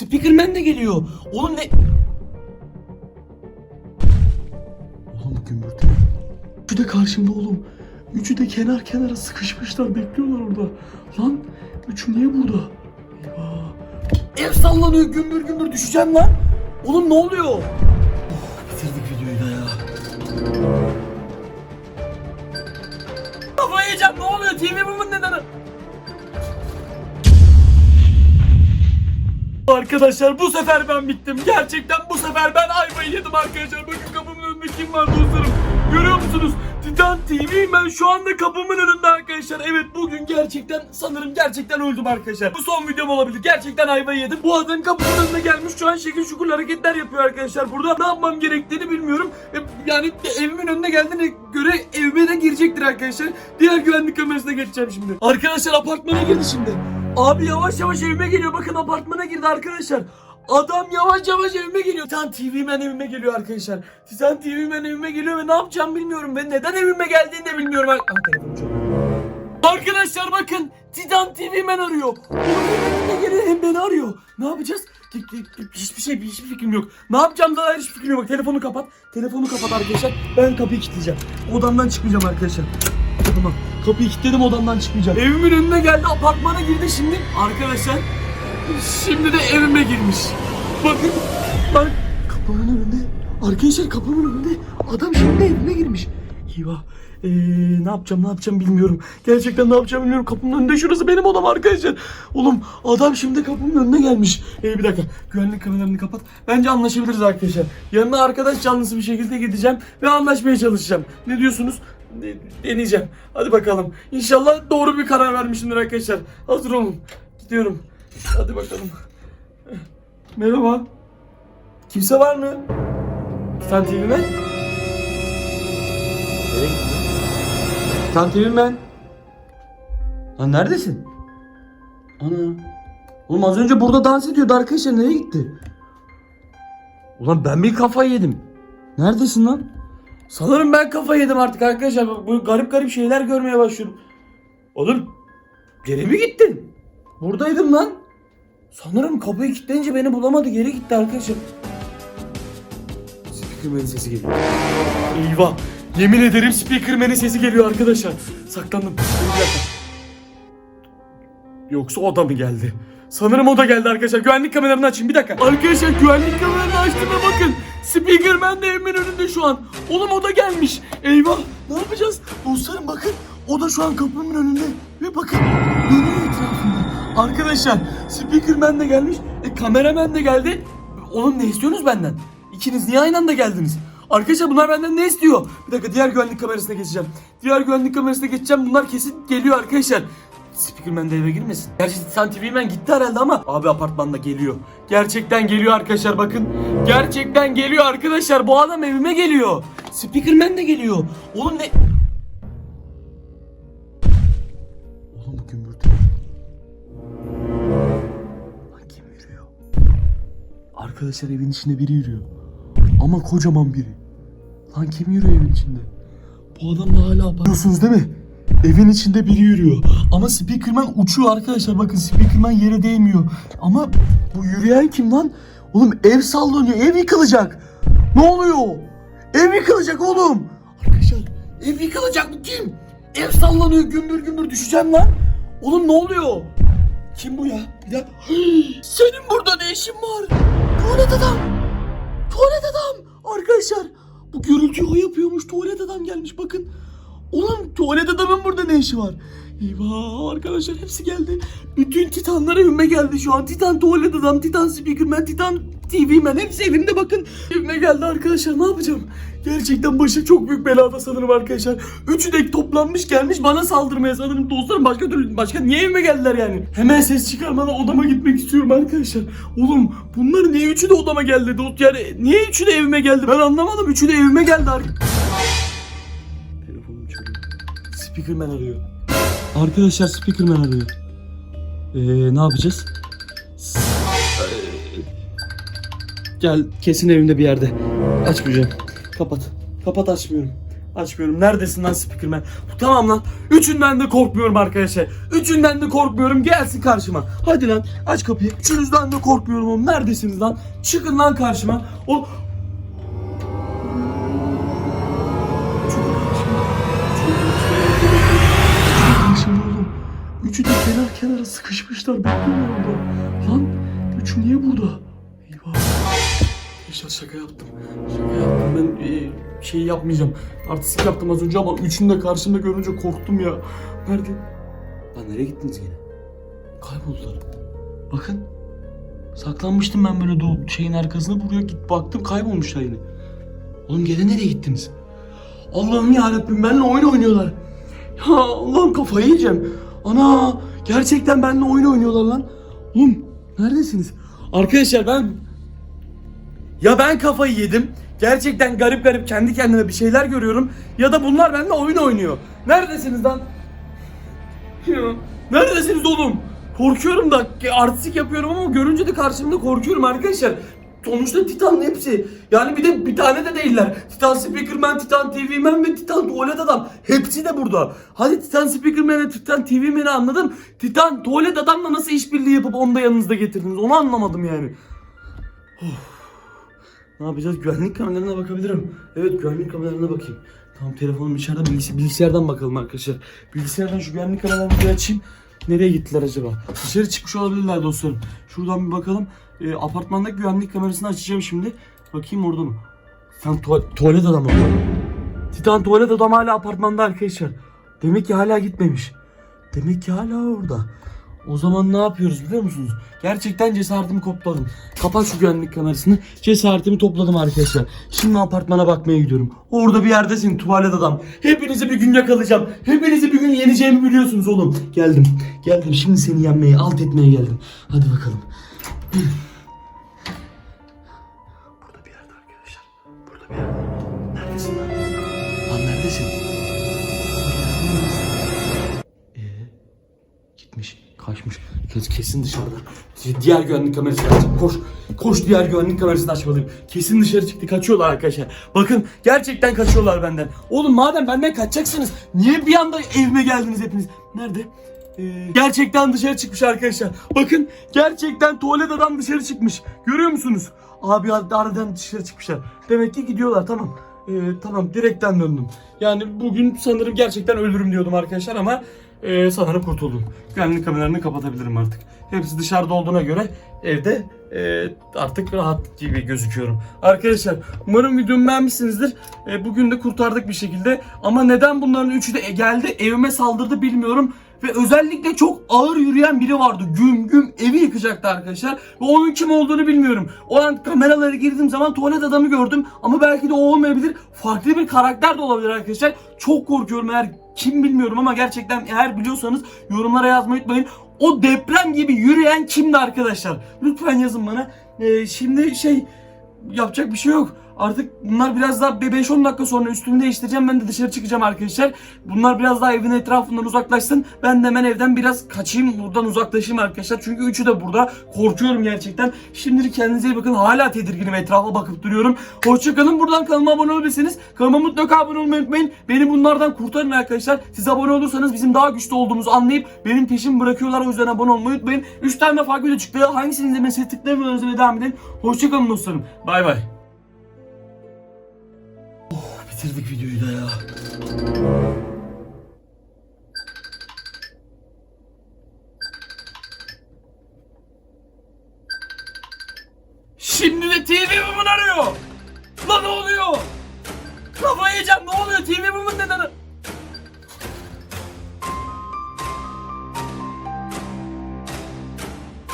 Speakerman de geliyor. Oğlum ne? Oğlum gümbürtü? Üçü de karşımda oğlum. Üçü de kenar kenara sıkışmışlar bekliyorlar orada. Lan üçü niye burada? Eyvah. Ev sallanıyor gümbür gümbür düşeceğim lan. Oğlum ne oluyor? Oh, bitirdik videoyu da ya. Kafayı yiyeceğim ne oluyor? TV bumun neden? Arkadaşlar bu sefer ben bittim. Gerçekten bu sefer ben ayvayı yedim arkadaşlar. Bakın kapımın önünde kim var dostlarım. Görüyor musunuz? Titan TV ben şu anda kapımın önünde arkadaşlar. Evet bugün gerçekten sanırım gerçekten öldüm arkadaşlar. Bu son videom olabilir. Gerçekten ayvayı yedim. Bu adam kapımın önüne gelmiş. Şu an şekil şukul hareketler yapıyor arkadaşlar. Burada ne yapmam gerektiğini bilmiyorum. E, Yani evimin önüne geldiğine göre evime de girecektir arkadaşlar. Diğer güvenlik kamerasına geçeceğim şimdi. Arkadaşlar apartmana girdi şimdi. Abi yavaş yavaş evime geliyor. Bakın apartmana girdi arkadaşlar. Adam yavaş yavaş evime geliyor. Titan TV Man evime geliyor arkadaşlar. Titan TV Man evime geliyor ve ne yapacağım bilmiyorum. Ve neden evime geldiğini de bilmiyorum. Ah. Arkadaşlar bakın Titan TV Man arıyor. Hem geliyor hem beni arıyor. Ne yapacağız? Hiçbir şey, hiçbir fikrim yok. Ne yapacağım dair hiçbir fikrim yok. Telefonu kapat. Telefonu kapat arkadaşlar. Ben kapıyı kilitleyeceğim. Odamdan çıkmayacağım arkadaşlar. Tamam. Kapıyı kilitledim odamdan çıkmayacağım. Evimin önüne geldi apartmana girdi şimdi. Arkadaşlar şimdi de evime girmiş. Bakın bak kapımın önünde. Arkadaşlar kapımın önünde. Adam şimdi evime girmiş. Eyvah. Ee, ne yapacağım ne yapacağım bilmiyorum. Gerçekten ne yapacağım bilmiyorum. Kapımın önünde şurası benim odam arkadaşlar. Oğlum adam şimdi kapımın önüne gelmiş. Ee, bir dakika güvenlik kameralarını kapat. Bence anlaşabiliriz arkadaşlar. Yanına arkadaş canlısı bir şekilde gideceğim ve anlaşmaya çalışacağım. Ne diyorsunuz? De- deneyeceğim. Hadi bakalım. İnşallah doğru bir karar vermişimdir arkadaşlar. Hazır olun. Gidiyorum. Hadi bakalım. Merhaba. Kimse var mı? Sen TV mi? Sen TV mi? Lan neredesin? Ana. Oğlum az önce burada dans ediyordu arkadaşlar. Nereye gitti? Ulan ben bir kafayı yedim. Neredesin lan? Sanırım ben kafayı yedim artık arkadaşlar. Bak, Böyle garip garip şeyler görmeye başlıyorum. Oğlum geri mi gittin? Buradaydım lan. Sanırım kapıyı kilitleyince beni bulamadı. Geri gitti arkadaşlar. Speakerman'in sesi geliyor. Eyvah. Yemin ederim Speakerman'in sesi geliyor arkadaşlar. Saklandım. Yoksa o da mı geldi? Sanırım o da geldi arkadaşlar. Güvenlik kameralarını açayım bir dakika. Arkadaşlar güvenlik kameralarını açtım ve bakın. Speakerman de evimin önünde şu an. Oğlum o da gelmiş. Eyvah. Ne yapacağız? Dostlarım bakın. O da şu an kapımın önünde. Ve bakın. Dönüyor etrafında. Arkadaşlar Speakerman de gelmiş. E, kameraman de geldi. Oğlum ne istiyorsunuz benden? İkiniz niye aynı anda geldiniz? Arkadaşlar bunlar benden ne istiyor? Bir dakika diğer güvenlik kamerasına geçeceğim. Diğer güvenlik kamerasına geçeceğim. Bunlar kesin geliyor arkadaşlar. Speakerman de eve girmesin. Gerçi Titan TV'men gitti herhalde ama abi apartmanda geliyor. Gerçekten geliyor arkadaşlar bakın. Gerçekten geliyor arkadaşlar. Bu adam evime geliyor. Speakerman de geliyor. Oğlum ne? Oğlum bu gümbürtü. Lan kim yürüyor? Arkadaşlar evin içinde biri yürüyor. Ama kocaman biri. Lan kim yürüyor evin içinde? Bu adam da hala Biliyorsunuz değil mi? Evin içinde biri yürüyor. Ama Speakerman uçuyor arkadaşlar. Bakın Speakerman yere değmiyor. Ama bu yürüyen kim lan? Oğlum ev sallanıyor. Ev yıkılacak. Ne oluyor? Ev yıkılacak oğlum. Arkadaşlar ev yıkılacak bu kim? Ev sallanıyor gümbür gümbür düşeceğim lan. Oğlum ne oluyor? Kim bu ya? Bir dakika. Senin burada ne işin var? Tuvalet adam. Tuvalet adam. Arkadaşlar bu gürültüyü o yapıyormuş. Tuvalet adam gelmiş bakın. Ulan tuvalet adamın burada ne işi var? Eyvah arkadaşlar hepsi geldi. Bütün titanlar evime geldi şu an. Titan tuvalet adam, Titan speakerman, Titan TV man hepsi evimde bakın. Evime geldi arkadaşlar ne yapacağım? Gerçekten başı çok büyük belada sanırım arkadaşlar. Üçü de toplanmış gelmiş bana saldırmaya sanırım dostlarım başka türlü başka niye evime geldiler yani? Hemen ses çıkarmadan odama gitmek istiyorum arkadaşlar. Oğlum bunlar niye üçü de odama geldi dost yani niye üçü de evime geldi ben anlamadım üçü de evime geldi arkadaşlar. Speakerman arıyor. Arkadaşlar Speakerman arıyor. Ee, ne yapacağız? Gel kesin evimde bir yerde. Açmayacağım. Kapat. Kapat açmıyorum. Açmıyorum. Neredesin lan Speakerman? Tamam lan. Üçünden de korkmuyorum arkadaşlar. Üçünden de korkmuyorum. Gelsin karşıma. Hadi lan aç kapıyı. Üçünüzden de korkmuyorum oğlum. Neredesiniz lan? Çıkın lan karşıma. O Üçü de kenar kenara sıkışmışlar. Bekliyorlar orada. Lan üçü niye burada? Eyvah. Yaşar şaka yaptım. Şaka yaptım. Ben e, şey yapmayacağım. Artistik yaptım az önce ama üçünü de karşımda görünce korktum ya. Nerede? Lan nereye gittiniz yine? Kayboldular. Bakın. Saklanmıştım ben böyle do- şeyin arkasına buraya git baktım kaybolmuşlar yine. Oğlum gene nereye gittiniz? Allah'ım yarabbim benimle oyun oynuyorlar. Ya Allah'ım kafayı yiyeceğim. Ana gerçekten benimle oyun oynuyorlar lan. Oğlum neredesiniz? Arkadaşlar ben ya ben kafayı yedim. Gerçekten garip garip kendi kendime bir şeyler görüyorum. Ya da bunlar benimle oyun oynuyor. Neredesiniz lan? Neredesiniz oğlum? Korkuyorum da artistik yapıyorum ama görünce de karşımda korkuyorum arkadaşlar. Sonuçta Titan'ın hepsi. Yani bir de bir tane de değiller. Titan Speakerman, Titan TV Man ve Titan Tuvalet Adam. Hepsi de burada. Hadi Titan Speakerman ve Titan TV Man'i anladım. Titan Tuvalet Adam'la nasıl işbirliği yapıp onu da yanınızda getirdiniz? Onu anlamadım yani. Ne yapacağız? Güvenlik kameralarına bakabilirim. Evet güvenlik kameralarına bakayım. Tamam telefonum içeride bilgis bilgisayardan bakalım arkadaşlar. Bilgisayardan şu güvenlik kameralarını bir açayım. Nereye gittiler acaba? Dışarı çıkmış olabilirler dostlarım. Şuradan bir bakalım. Ee, apartmandaki güvenlik kamerasını açacağım şimdi. Bakayım orada mı? Sen tuva- tuvalet adamı. Titan tuvalet adam hala apartmanda arkadaşlar. Demek ki hala gitmemiş. Demek ki hala orada. O zaman ne yapıyoruz biliyor musunuz? Gerçekten cesaretimi topladım. Kapat şu güvenlik kamerasını. Cesaretimi topladım arkadaşlar. Şimdi apartmana bakmaya gidiyorum. Orada bir yerdesin tuvalet adam. Hepinizi bir gün yakalayacağım. Hepinizi bir gün yeneceğimi biliyorsunuz oğlum. Geldim. Geldim. Şimdi seni yenmeye, alt etmeye geldim. Hadi bakalım. Kaçmış. Kes- Kesin dışarıda. Diğer güvenlik kamerasını açacağım. Koş, koş diğer güvenlik kamerasını açmalıyım. Kesin dışarı çıktı, kaçıyorlar arkadaşlar. Bakın gerçekten kaçıyorlar benden. Oğlum madem benden kaçacaksınız, niye bir anda evime geldiniz hepiniz? Nerede? Ee, gerçekten dışarı çıkmış arkadaşlar. Bakın gerçekten tuvalet adam dışarı çıkmış. Görüyor musunuz? Abi aradan dışarı çıkmışlar. Demek ki gidiyorlar tamam. Ee, tamam direkten döndüm. Yani bugün sanırım gerçekten ölürüm diyordum arkadaşlar ama e, sanırım kurtuldum. Güvenlik kameralarını kapatabilirim artık. Hepsi dışarıda olduğuna göre evde e, artık rahat gibi gözüküyorum. Arkadaşlar umarım videomu beğenmişsinizdir. E, bugün de kurtardık bir şekilde. Ama neden bunların üçü de geldi evime saldırdı bilmiyorum. Ve özellikle çok ağır yürüyen biri vardı. Güm güm evi yıkacaktı arkadaşlar. Ve onun kim olduğunu bilmiyorum. O an kameralara girdiğim zaman tuvalet adamı gördüm. Ama belki de o olmayabilir. Farklı bir karakter de olabilir arkadaşlar. Çok korkuyorum eğer kim bilmiyorum ama gerçekten eğer biliyorsanız yorumlara yazmayı unutmayın. O deprem gibi yürüyen kimdi arkadaşlar? Lütfen yazın bana. Ee, şimdi şey yapacak bir şey yok. Artık bunlar biraz daha bir 5-10 dakika sonra üstümü değiştireceğim. Ben de dışarı çıkacağım arkadaşlar. Bunlar biraz daha evin etrafından uzaklaşsın. Ben de hemen evden biraz kaçayım. Buradan uzaklaşayım arkadaşlar. Çünkü üçü de burada. Korkuyorum gerçekten. Şimdilik kendinize iyi bakın. Hala tedirginim. Etrafa bakıp duruyorum. Hoşçakalın. Buradan kanalıma abone olabilirsiniz. Kanalıma mutlaka abone olmayı unutmayın. Beni bunlardan kurtarın arkadaşlar. Siz abone olursanız bizim daha güçlü olduğumuzu anlayıp benim peşimi bırakıyorlar. O yüzden abone olmayı unutmayın. 3 tane farklı video çıktı. Hangisini izlemesini tıklayın ve devam edin. Hoşçakalın dostlarım. Bay bay bitirdik videoyu da ya. Şimdi de TV Woman arıyor. Lan ne oluyor? Kafayı yiyeceğim ne oluyor TV Woman neden?